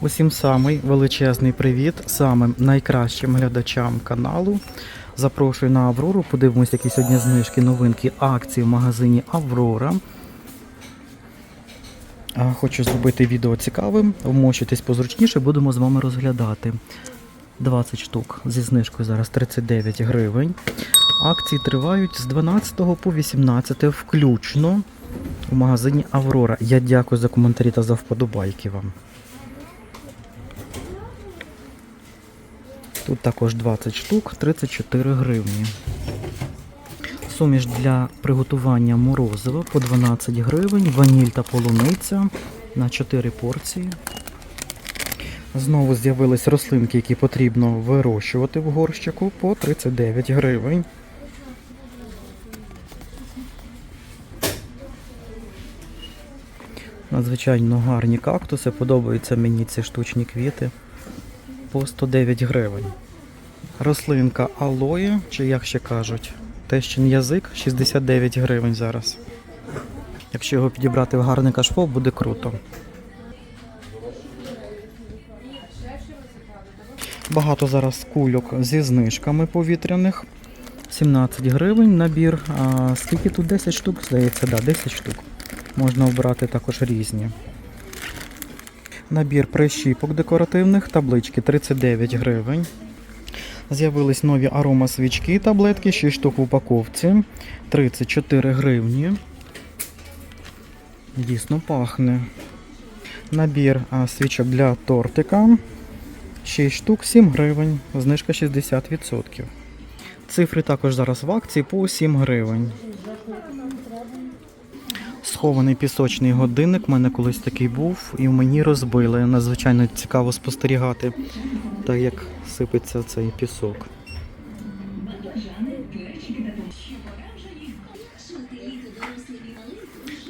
Усім самий величезний привіт самим найкращим глядачам каналу. Запрошую на Аврору. Подивимось, які сьогодні знижки, новинки, акції в магазині Аврора. Хочу зробити відео цікавим. Вмощуйтесь позручніше, будемо з вами розглядати. 20 штук зі знижкою зараз 39 гривень. Акції тривають з 12 по 18 включно в магазині Аврора. Я дякую за коментарі та за вподобайки вам. Тут також 20 штук, 34 гривні. Суміш для приготування морозива по 12 гривень, ваніль та полуниця на 4 порції. Знову з'явились рослинки, які потрібно вирощувати в горщику по 39 гривень. Надзвичайно гарні кактуси, подобаються мені ці штучні квіти по 109 гривень. Рослинка алоє, чи як ще кажуть, тещин язик 69 гривень зараз. Якщо його підібрати в гарний кашпо, буде круто. Багато зараз кульок зі знижками повітряних. 17 гривень набір. А скільки тут 10 штук? Здається, да, 10 штук. Можна обрати також різні. Набір прищіпок декоративних, таблички 39 гривень. З'явились нові арома свічки, таблетки, 6 штук в упаковці, 34 гривні. Дійсно пахне. Набір свічок для тортика. 6 штук, 7 гривень, знижка 60%. Цифри також зараз в акції по 7 гривень. Схований пісочний годинник. У мене колись такий був, і мені розбили. Надзвичайно цікаво спостерігати, так як сипеться цей пісок.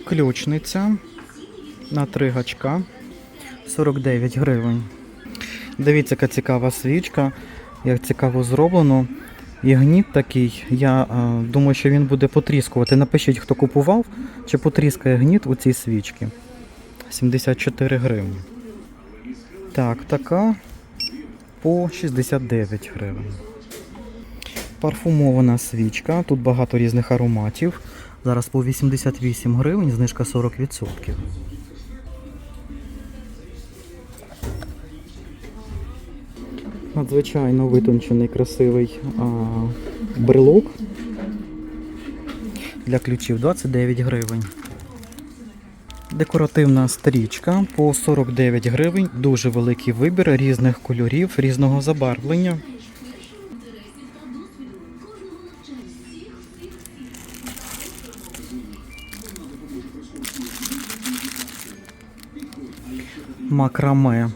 Ключниця на три гачка 49 гривень. Дивіться, яка цікава свічка, як цікаво зроблено. І гніт такий, я е, думаю, що він буде потріскувати. Напишіть, хто купував, чи потріскає гніт у цій свічці. 74 гривні. Так, така по 69 гривень. Парфумована свічка. Тут багато різних ароматів. Зараз по 88 гривень, знижка 40%. Надзвичайно витончений, красивий а, брелок для ключів 29 гривень. Декоративна стрічка по 49 гривень. Дуже великий вибір різних кольорів, різного забарвлення. Макраме.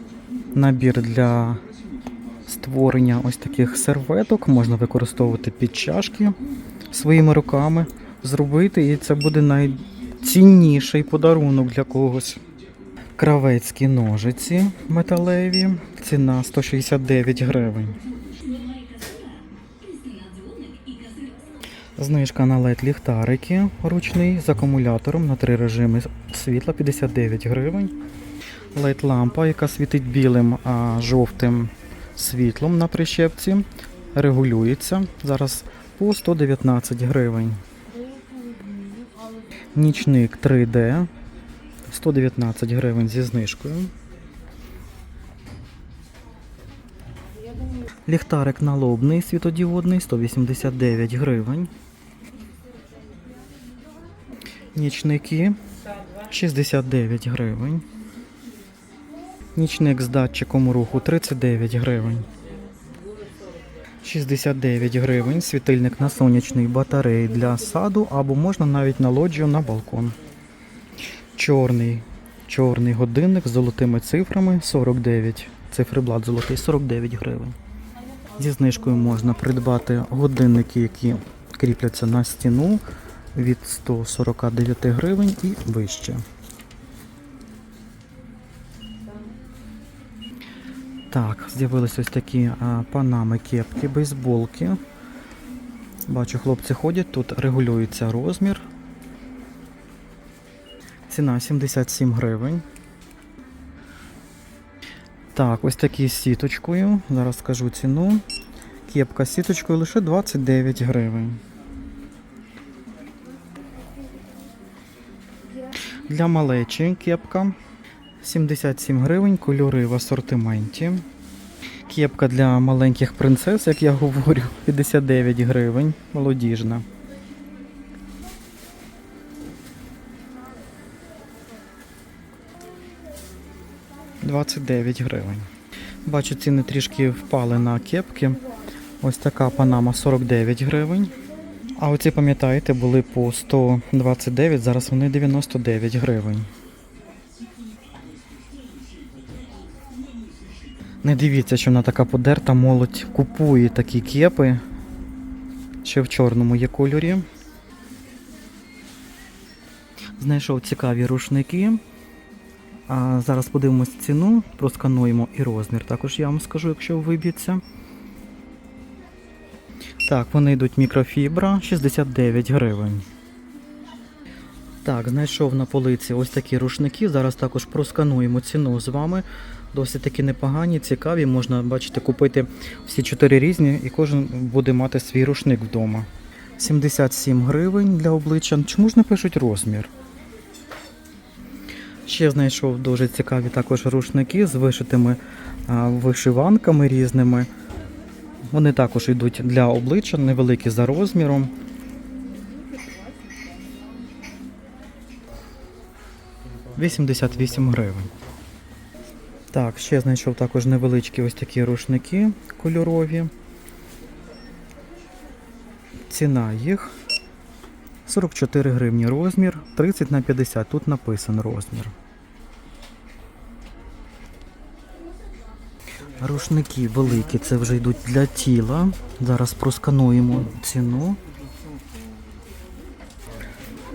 Набір для створення ось таких серветок можна використовувати під чашки своїми руками, зробити, і це буде найцінніший подарунок для когось. Кравецькі ножиці металеві, ціна 169 гривень. Знижка на LED ліхтарики ручний з акумулятором на три режими світла 59 гривень. LED лампа, яка світить білим, а жовтим світлом на прищепці. Регулюється. Зараз по 119 гривень. Нічник 3D 119 гривень зі знижкою. Ліхтарик налобний світодіодний 189 гривень. Нічники 69 гривень. Нічник з датчиком руху 39 гривень. 69 гривень. Світильник на сонячний батареї для саду або можна навіть на лоджію на балкон. Чорний. Чорний годинник з золотими цифрами 49. Циферблат золотий 49 гривень. Зі знижкою можна придбати годинники, які кріпляться на стіну від 149 гривень і вище. Так, з'явились ось такі а, панами, кепки, бейсболки. Бачу, хлопці ходять, тут регулюється розмір. Ціна 77 гривень. Так, ось такі з сіточкою. Зараз скажу ціну. Кепка з сіточкою лише 29 гривень. Для малечі кепка 77 гривень, кольори в асортименті. Кепка для маленьких принцес, як я говорю, 59 гривень, молодіжна. – 29 гривень. Бачу, ціни трішки впали на кепки. Ось така панама 49 гривень. А оці, пам'ятаєте, були по 129, зараз вони 99 гривень. Не дивіться, що вона така подерта, молодь купує такі кепи. Ще в чорному є кольорі. Знайшов цікаві рушники. А зараз подивимось ціну, проскануємо і розмір. Також я вам скажу, якщо виб'ється. Так, вони йдуть мікрофібра 69 гривень. Так, знайшов на полиці ось такі рушники. Зараз також проскануємо ціну з вами. Досить таки непогані, цікаві. Можна, бачите, купити всі чотири різні і кожен буде мати свій рушник вдома. 77 гривень для обличчя. Чому ж не пишуть розмір? Ще знайшов дуже цікаві також рушники з вишитими вишиванками різними. Вони також йдуть для обличчя, невеликі за розміром. Вісімдесят вісім гривень. Так, ще знайшов також невеличкі ось такі рушники кольорові. Ціна їх 44 гривні розмір, 30 на 50, тут написан розмір. Рушники великі, це вже йдуть для тіла. Зараз проскануємо ціну.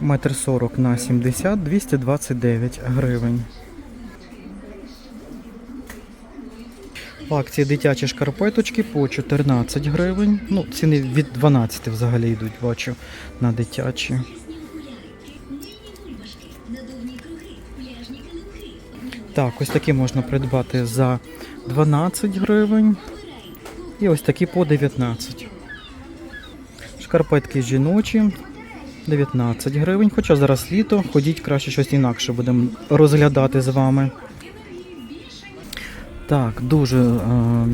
Метр 40 на 70, 229 гривень. В акції дитячі шкарпеточки по 14 гривень. Ну, ціни від 12 взагалі йдуть, бачу, на дитячі. Так, ось такі можна придбати за 12 гривень. І ось такі по 19. Шкарпетки жіночі 19 гривень. Хоча зараз літо, ходіть краще щось інакше будемо розглядати з вами. Так, дуже е,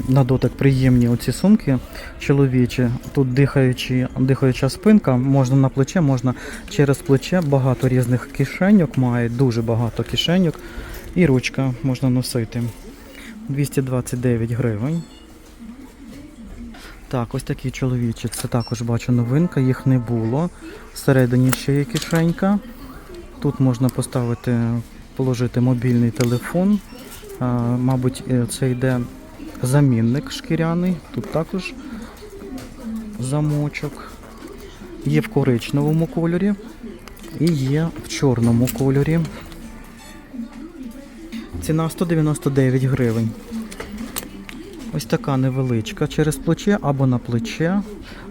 на дотик приємні оці сумки чоловічі. Тут дихаючі, дихаюча спинка, можна на плече, можна через плече. Багато різних кишеньок має, дуже багато кишеньок. І ручка можна носити. 229 гривень. Так, ось такі чоловічі. Це також бачу новинка, їх не було. Всередині ще є кишенька. Тут можна поставити, положити мобільний телефон. А, мабуть, е, це йде замінник шкіряний. Тут також замочок. Є в коричневому кольорі і є в чорному кольорі. Ціна 199 гривень. Ось така невеличка через плече або на плече.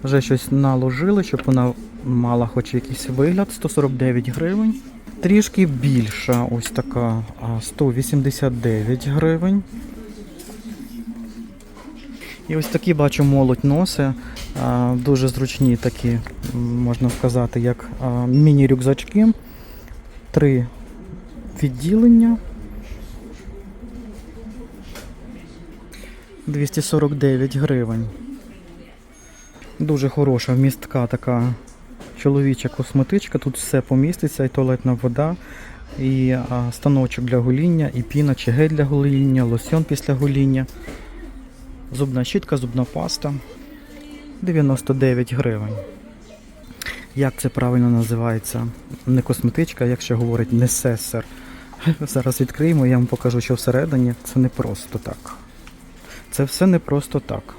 Вже щось наложили, щоб вона мала хоч якийсь вигляд. 149 гривень. Трішки більша, ось така, 189 гривень. І ось такі бачу молодь носи. Дуже зручні такі, можна сказати, як міні-рюкзачки. Три відділення. 249 гривень. Дуже хороша вмістка така чоловіча косметичка. Тут все поміститься, і туалетна вода, і станочок для гоління, і піна чи гель для гоління, лосьон після гоління, зубна щітка, зубна паста. 99 гривень. Як це правильно називається? Не косметичка, як ще говорить, несесер. Зараз відкриємо, я вам покажу, що всередині це не просто так. Це все не просто так.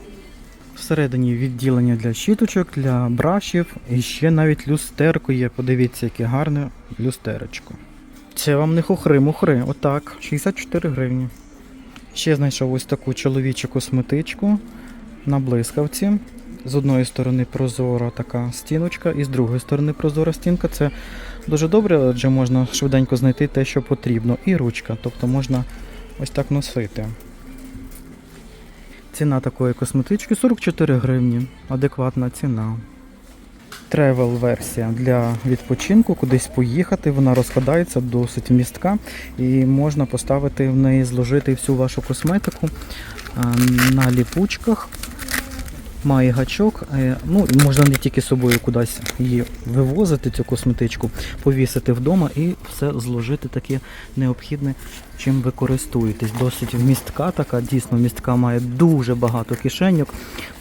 Всередині відділення для щіточок, для брашів і ще навіть люстерко є. Подивіться, яке гарне люстерочко. Це вам не хухри-мухри, отак, 64 гривні. Ще знайшов ось таку чоловічу косметичку на блискавці. З одної сторони прозора така стіночка, і з другої сторони прозора стінка. Це дуже добре, адже можна швиденько знайти те, що потрібно. І ручка, тобто можна ось так носити. Ціна такої косметички 44 гривні. Адекватна ціна. Тревел версія для відпочинку, кудись поїхати. Вона розкладається досить містка і можна поставити в неї, зложити всю вашу косметику на ліпучках. Має гачок, е, ну можна не тільки з собою кудись її вивозити, цю косметичку, повісити вдома і все зложити таке необхідне, чим ви користуєтесь. Досить вмістка така, дійсно вмістка має дуже багато кишеньок.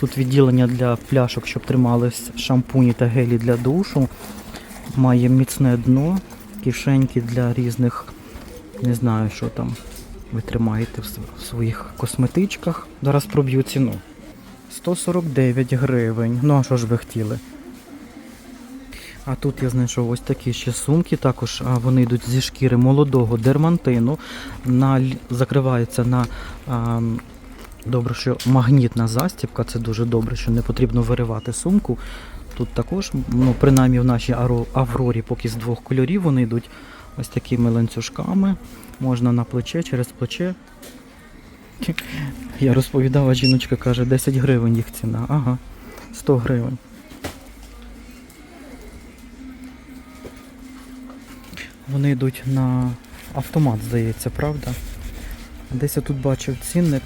Тут відділення для пляшок, щоб тримались шампуні та гелі для душу. Має міцне дно, кишеньки для різних, не знаю, що там ви тримаєте в своїх косметичках. Зараз проб'ю ціну. 149 гривень. Ну а що ж ви хотіли? А тут я знайшов ось такі ще сумки. Також вони йдуть зі шкіри молодого дермантину. На, закриваються на а, добре, що магнітна застібка. Це дуже добре, що не потрібно виривати сумку. Тут також, ну, принаймні в нашій Аврорі, поки з двох кольорів вони йдуть ось такими ланцюжками. Можна на плече, через плече. Я розповідав, а жіночка каже, 10 гривень їх ціна. Ага, 100 гривень. Вони йдуть на автомат, здається, правда? Десь я тут бачив цінник.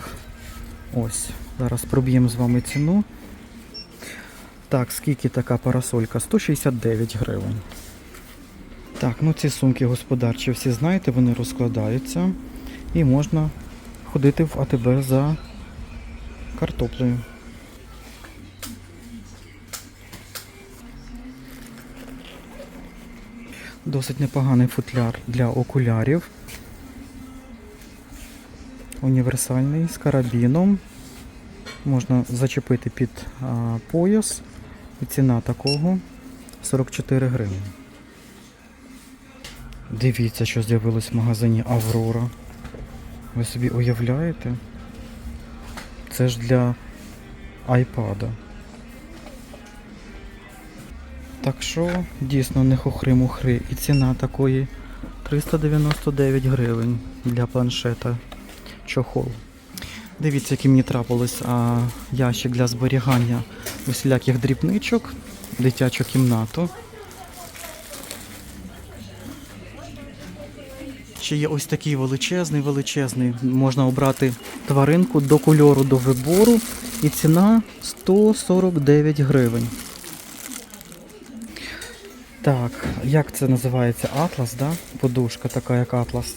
Ось, зараз проб'ємо з вами ціну. Так, скільки така парасолька? 169 гривень. Так, ну ці сумки господарчі всі знаєте, вони розкладаються і можна ходити в АТБ за картоплею. Досить непоганий футляр для окулярів. Універсальний з карабіном. Можна зачепити під а, пояс. І ціна такого 44 гривні. Дивіться, що з'явилось в магазині Аврора. Ви собі уявляєте? Це ж для айпада. Так що дійсно не хухри-мухри. І ціна такої 399 гривень для планшета чохол. Дивіться, який мені трапилось а, ящик для зберігання усіляких дрібничок, дитячу кімнату. Ще є ось такий величезний, величезний. Можна обрати тваринку до кольору, до вибору. І ціна 149 гривень. Так, як це називається? Атлас, да? Подушка така, як атлас.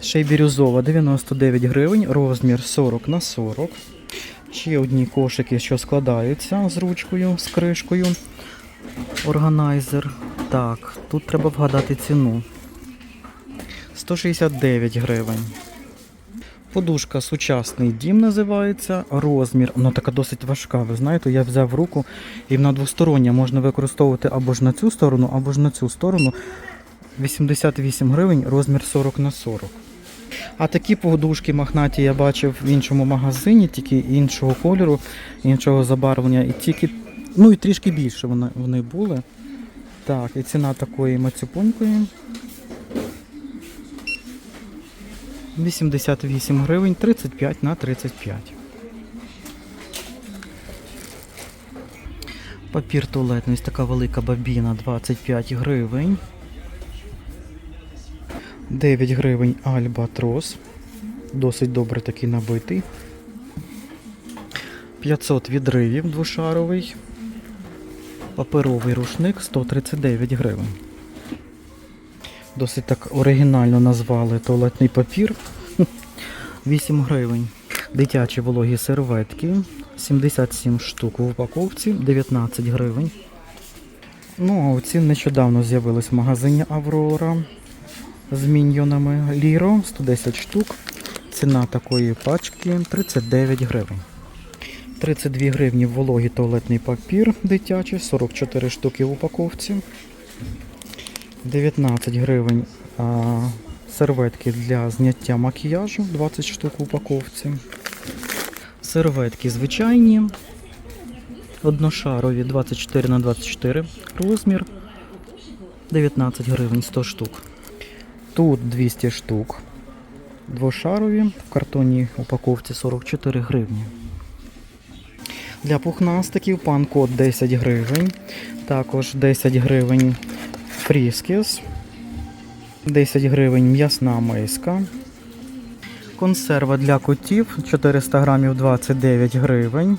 Ще й бірюзова 99 гривень, розмір 40 на 40. Ще одні кошики, що складаються з ручкою, з кришкою. Органайзер. Так, тут треба вгадати ціну. 169 гривень. Подушка сучасний дім називається. Розмір, вона така досить важка. Ви знаєте, я взяв руку і вона двостороння можна використовувати або ж на цю сторону, або ж на цю сторону. 88 гривень, розмір 40 на 40. А такі подушки махнаті я бачив в іншому магазині, тільки іншого кольору, іншого забарвлення, і тільки, ну і трішки більше вони, вони були. Так, і ціна такої мацюпонької 88 гривень, 35 на 35. Папір туалетний, ось така велика бабіна, 25 гривень. 9 гривень Альбатрос. Досить добре такий набитий. 500 відривів двошаровий. Паперовий рушник 139 гривень. Досить так оригінально назвали туалетний папір. 8 гривень. Дитячі вологі серветки. 77 штук в упаковці, 19 гривень. Ну, а оці нещодавно з'явились в магазині Аврора з міньйонами Ліро 110 штук. Ціна такої пачки 39 гривень. 32 гривні вологий туалетний папір дитячий, 44 штуки в упаковці. 19 гривень а, серветки для зняття макіяжу, 20 штук в упаковці. Серветки звичайні, одношарові 24 на 24 розмір. 19 гривень 100 штук. Тут 200 штук. двошарові в картонній упаковці 44 гривні. Для пухнастиків пан код 10 гривень. Також 10 гривень фріскіс. 10 гривень м'ясна миска. Консерва для котів 400 грамів 29 гривень.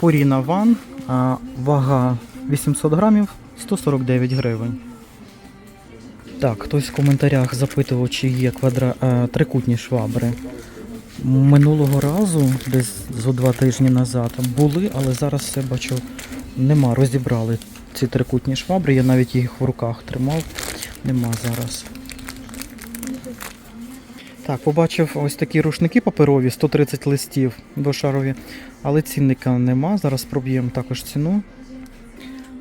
Пуріна ван, а вага 800 грамів 149 гривень. Так, хтось в коментарях запитував, чи є квадра... е, трикутні швабри. Минулого разу, десь зо два тижні назад, були, але зараз все бачу, нема. Розібрали ці трикутні швабри. Я навіть їх в руках тримав. Нема зараз. Так, побачив ось такі рушники паперові, 130 листів двошарові, але цінника нема. Зараз проб'ємо також ціну.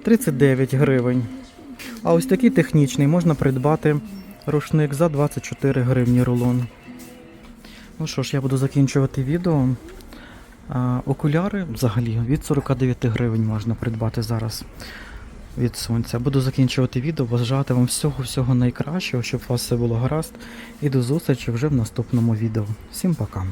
39 гривень. А ось такий технічний можна придбати рушник за 24 гривні рулон. Ну що ж, я буду закінчувати відео. А, окуляри взагалі від 49 гривень можна придбати зараз від сонця. Буду закінчувати відео, бажати вам всього-всього найкращого, щоб у вас все було гаразд. І до зустрічі вже в наступному відео. Всім пока!